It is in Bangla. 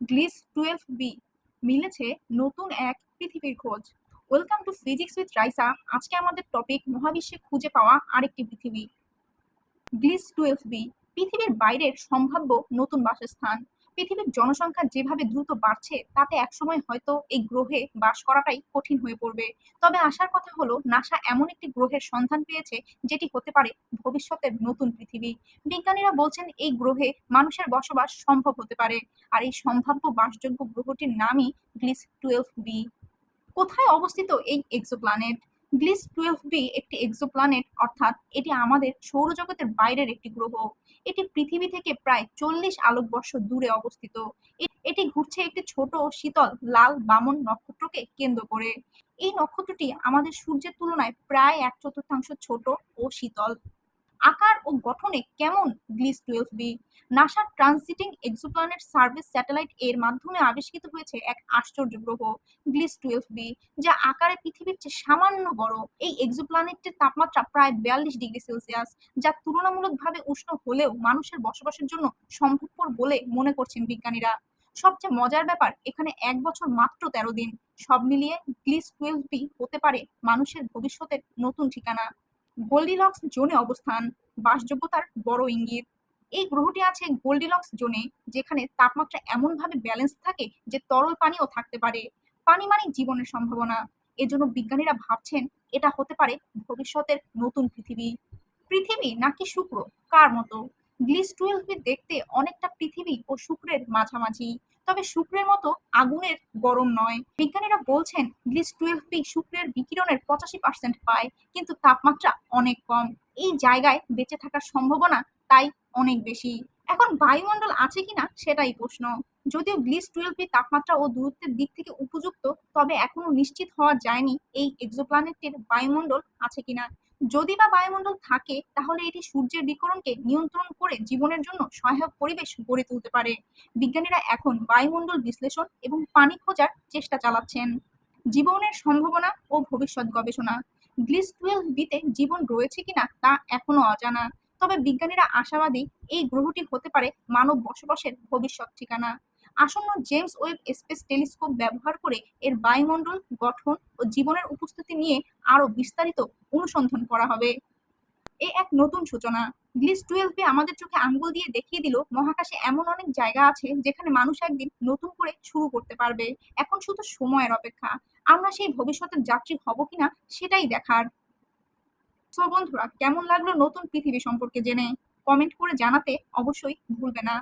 গ্লিস টুয়েলভ বি মিলেছে নতুন এক পৃথিবীর খোঁজ। Welcome to physics with Raisa. আজকে আমাদের টপিক মহাবিশ্বে খুঁজে পাওয়া আরেকটি পৃথিবী। গ্লিস টুয়েলভ বি, পৃথিবীর বাইরের সম্ভাব্য নতুন বাসস্থান। পৃথিবীর জনসংখ্যা যেভাবে দ্রুত বাড়ছে, তাতে একসময় হয়তো এই গ্রহে বাস করাটাই কঠিন হয়ে পড়বে। তবে আসার কথা হলো, নাসা এমন একটি গ্রহের সন্ধান পেয়েছে, যেটি হতে পারে ভবিষ্যতের নতুন পৃথিবী। বিজ্ঞানীরা বলছেন, এই গ্রহে মানুষের বসবাস সম্ভব হতে পারে, আর এই সম্ভাব্য বাসযোগ্য গ্রহটির নামই গ্লিস টুয়েলভ বি। কোথায় অবস্থিত এই এক্সোপ্ল্যানেট গ্লিস টুয়েলভ বি একটি এক্সোপ্ল্যানেট অর্থাৎ এটি আমাদের সৌরজগতের বাইরের একটি গ্রহ। এটি পৃথিবী থেকে প্রায় চল্লিশ আলোকবর্ষ দূরে অবস্থিত। এটি ঘুরছে একটি ছোট শীতল লাল বামন নক্ষত্রকে কেন্দ্র করে। এই নক্ষত্রটি আমাদের সূর্যের তুলনায় প্রায় এক চতুর্থাংশ ছোট ও শীতল। আকার ও গঠনে কেমন গ্লিস টুয়েলভ বি? নাসার ট্রানজিটিং এক্সোপ্ল্যানেট সার্ভিস স্যাটেলাইট এর মাধ্যমে আবিষ্কৃত হয়েছে এক আশ্চর্য গ্রহ, গ্লিস টুয়েলভ বি, যা আকারে পৃথিবীর চেয়ে সামান্য বড়। এই এক্সোপ্ল্যানেটটির তাপমাত্রা প্রায় বিয়াল্লিশ ডিগ্রি সেলসিয়াস, যা তুলনামূলকভাবে উষ্ণ হলেও মানুষের বসবাসের জন্য সম্ভবপর বলে মনে করছেন বিজ্ঞানীরা। সবচেয়ে মজার ব্যাপার, এখানে এক বছর মাত্র তেরো দিন। সব মিলিয়ে গ্লিস টুয়েলভ বি হতে পারে মানুষের ভবিষ্যতের নতুন ঠিকানা। গোল্ডিলক্স জোনে অবস্থান, বাসযোগ্যতার বড় ইঙ্গিত। এই গ্রহটি আছে গোল্ডিলক্স জোনে, যেখানে তাপমাত্রা এমনভাবে ব্যালেন্স থাকে যে তরল পানিও থাকতে পারে। পানি মানে জীবনের সম্ভাবনা। এজন্য বিজ্ঞানীরা ভাবছেন এটা হতে পারে ভবিষ্যতের নতুন পৃথিবী। পৃথিবী নাকি শুক্র? কার মতো? গ্লিস টুয়েলভ দেখতে অনেকটা পৃথিবী ও শুক্রের মাঝামাঝি। তবে শুক্রের মতো আগুনের গরম নয়। বিজ্ঞানীরা বলছেন গ্লিস টুয়েলভ পি শুক্রের বিকিরণের পঁচাশি পার্সেন্ট পায়, কিন্তু তাপমাত্রা অনেক কম। এই জায়গায় বেঁচে থাকার সম্ভাবনা তাই অনেক বেশি। এখন বায়ুমণ্ডল আছে কিনা সেটাই প্রশ্ন। যদিও গ্লিস টুয়েলভ তাপমাত্রা ও দূরত্বের দিক থেকে উপযুক্ত, তবে এখনও নিশ্চিত হওয়া যায়নি এই এক্সোপ্ল্যানেটের বায়ুমণ্ডল আছে কিনা। যদি বা বায়ুমণ্ডল থাকে, তাহলে এটি সূর্যের বিকরণকে নিয়ন্ত্রণ করে জীবনের জন্য সহায়ক পরিবেশ গড়ে তুলতে পারে। বিজ্ঞানীরা এখন বায়ুমণ্ডল বিশ্লেষণ এবং পানি খোঁজার চেষ্টা চালাচ্ছেন। জীবনের সম্ভাবনা ও ভবিষ্যৎ গবেষণা। গ্লিস টুয়েলভ বিতে জীবন রয়েছে কিনা তা এখনও অজানা। তবে বিজ্ঞানীরা আশাবাদী এই গ্রহটি হতে পারে মানব বসবাসের ভবিষ্যৎ ঠিকানা। আসন্ন জেমস ওয়েব স্পেস টেলিস্কোপ ব্যবহার করে এর বায়ুমণ্ডল, গঠন ও জীবনের উপস্থিতি নিয়ে আরও বিস্তারিত অনুসন্ধান করা হবে। এ এক নতুন সূচনা। গ্লিস টুয়েলভে আমাদের চোখে আঙ্গুল দিয়ে দেখিয়ে দিল, মহাকাশে এমন অনেক জায়গা আছে যেখানে মানুষ একদিন নতুন করে শুরু করতে পারবে। এখন শুধু সময়ের অপেক্ষা। আমরা সেই ভবিষ্যতের যাত্রী হব কিনা সেটাই দেখার। সো বন্ধুরা, কেমন লাগল নতুন পৃথিবী সম্পর্কে জেনে? কমেন্ট করে জানাতে অবশ্যই ভুলবে না।